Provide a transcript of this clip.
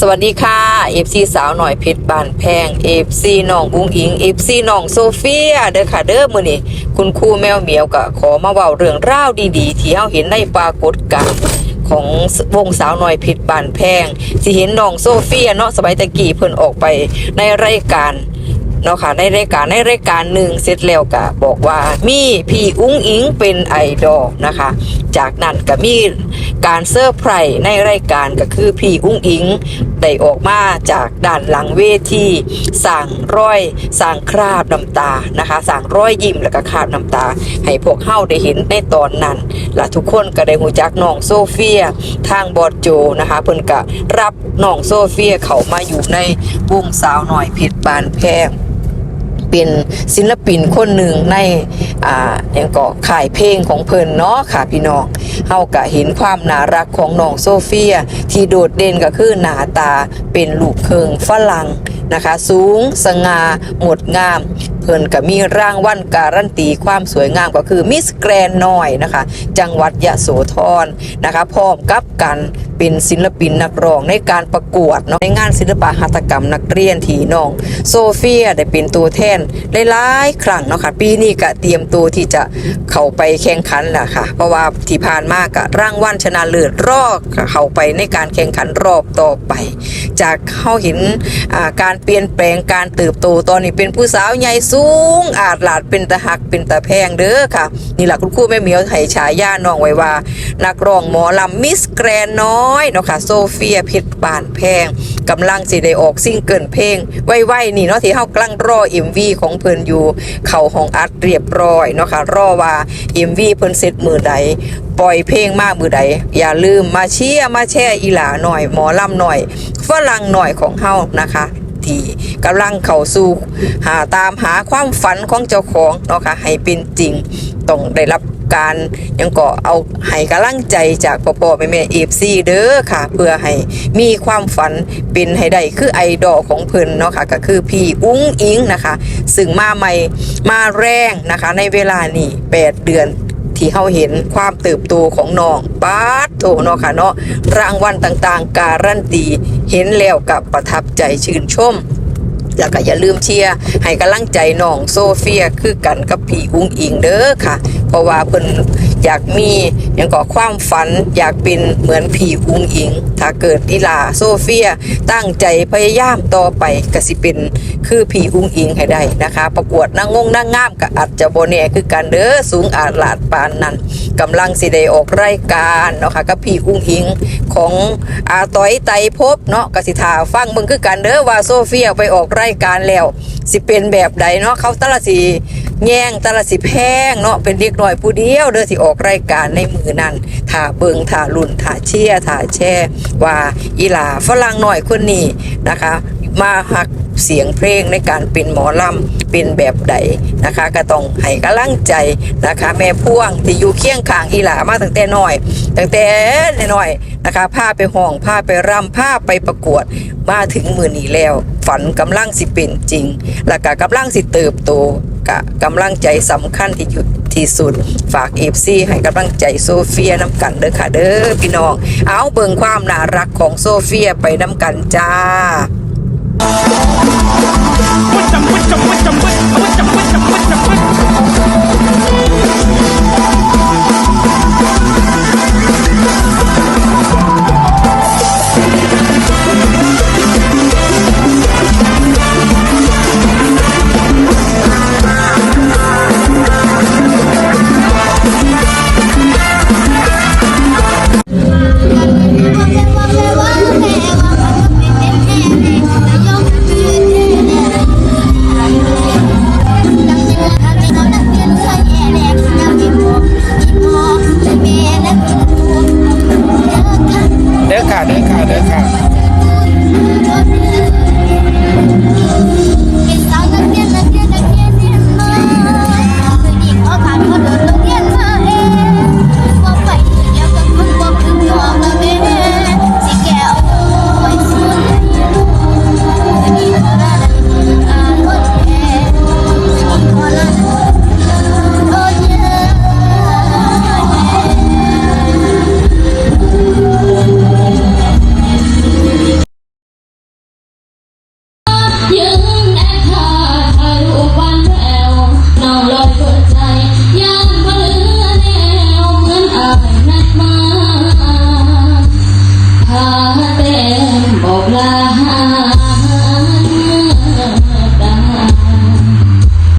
สวัสดีค่ะเอฟซีสาวหน่อยเพชรบานแพงเอฟซีน้องบุ้งอิงเอฟซีน้องโซเฟียเด้อค่ะเด้อมือนี่คุณครูแมวเหมียวก็ขอมาเว้าเรื่องราวดีๆ ที่เฮาเห็นในปรากฏการณ์ของวงสาวหน่อยเพชรบานแพงสิเห็นน้องโซเฟียเนาะสมัยตะกี้เพิ่นออกไปในรายการ เนาะค่ะในรายการในรายการหนึ่งเสร็จแล้วก็บอกว่ามีพี่อุ้งอิงเป็นไอดอลนะคะ จากนั้นก็มีการเซอร์ไพรส์ในรายการก็คือพี่อุ้งอิงได้ออกมาจากด้านหลังเวทีสั่งร้อยสั่งคราบน้ำตานะคะสั่งร้อยยิ้มแล้วก็คราบน้ำตา ให้พวกเฮาได้เห็นในตอนนั้นและทุกคนก็ได้หูจักน้องโซเฟียทางบอดโจนะคะเพิ่นก็รับน้องโซเฟียเขามาอยู่ในวงสาวหน่อยเพชรบานแพง เป็นศิลปินคนหนึ่งในอ่าอย่างก็ขายเพลงของเพิ่นเนาะค่ะพี่น้องเฮาก็เห็นความน่ารักของน้องโซเฟีย ที่โดดเด่นก็คือหน้าตาเป็นลูกเคิงฝรั่งนะคะ สูงสง่าหมดงาม เพิ่นก็มีรางวัลการันตีความสวยงามก็คือมิสแกรนน้อยนะคะ จังหวัดยะโสธรนะคะ พร้อมกับกัน เป็นศิลปินนักร้องในการประกวดเนาะในงานศิลปะหัตถกรรมนักเรียนที่น้องโซเฟียได้เป็นตัวแทนหลายๆครั้งเนาะค่ะปีนี้ก็เตรียมตัวที่จะเข้าไปแข่งขันแหละค่ะ เพราะว่าที่ผ่านมาก็รางวัลชนะเลิศรอบเข้าไปในการแข่งขันรอบต่อไป จากเขาเห็นการเปลี่ยนแปลงการเติบโตตอนนี้เป็นผู้สาวใหญ่สูง อาจหลาดเป็นตะหักเป็นตะแพงเด้อค่ะ นี่แหละคุณครูแม่เหมียวไห้ฉายาน้องไว้ว่า นักร้องหมอลำมิสแกรนน้อย้อยเนาะค่ะโซเฟียเพชรบานแพงกำลังสิได้ออกซิ่งเกิลเพลงไว้ๆนี่เนาะที่เฮากลังรอ MV ของเพิ่นอยู่ เข้าห้องอัดเรียบร้อยเนาะค่ะรอว่า MV เพิ่นเสร็จมือใดปล่อยเพลงมากมือใดอย่าลืมมาเชียร์มาแช่อีหลาหน่อยหมอลำหน่อยฝรั่งหน่อยของเฮานะคะที่กำลังเข้าสู่หาตามหาความฝันของเจ้าของเนาะค่ะให้เป็นจริงต้องได้รับ การยังก็เอาให้กำลังใจจากพ่อพ่อแม่แม่เอฟซีเด้อค่ะ เพื่อให้มีความฝันเป็นให้ได้คือไอดอลของเพิ่นเนาะค่ะก็คือพี่อุ้งอิงนะคะ ซึ่งมาใหม่มาแรงนะคะ ในเวลานี้8เดือนที่เขาเห็นความเติบโตของน้องปาดโตเนาะค่ะเนาะรางวัลต่างๆ การันตีเห็นแล้วกับประทับใจชื่นชม แล้วก็อย่าลืมเชียร์ให้กำลังใจน้องโซเฟียคือกันกับพี่อุ้งอิงเด้อค่ะ เพราะว่าเพิ่น อยากมีอย่างก็ความฝัน อยากเป็นเหมือนพี่อุ้งอิง ถ้าเกิดอีลาโซเฟียตั้งใจพยายามต่อไปกสิเป็นคือพี่อุ้งอิงให้ได้นะคะ ประกวดนางงงนางงามก็อาจจะบ่แน่คือกันเด้อสูงอาจลาดปานนั้นกำลังสิได้ออกรายการเนาะค่ะกับพี่อุ้งอิงของอาต้อยไตพบเนาะกสิทาฟังมึงคือกันเด้อว่าโซเฟียไปออกรายการแล้ว สิเป็นแบบใดเนาะเขาแตละสิ แย่งแตละสิแพงเนาะเป็นเด็กน้อยผู้เดียว เด้อที่ออกรายการในมือนั้นถ่าเบิงถ่าลุ่นถ่าเชียถ่าแช่ว่าอีหลาฝรั่งหน่อยคนนี้นะคะ มาหักเสียงเพลงในการเป็นหมอลำเป็นแบบใดนะคะ ก็ต้องให้กำลังใจนะคะ แม่พ่วงที่อยู่เคียงข้างอีหลามาตั้งแต่น้อย ตั้งแต่น้อยนะคะพาไปห้องพาไปรำพาไปประกวด มาถึงมือนี้แล้ว ฝันกำลังสิเป็นจริง แล้วก็กำลังสิเติบโต กะกำลังใจสำคัญที่อยู่ที่สุด ฝากเอฟซีให้กำลังใจโซเฟียน้ำกันเด้อค่ะเด้อพี่น้อง เอาเบิ่งความน่ารักของโซเฟียไปน้ำกันจ้า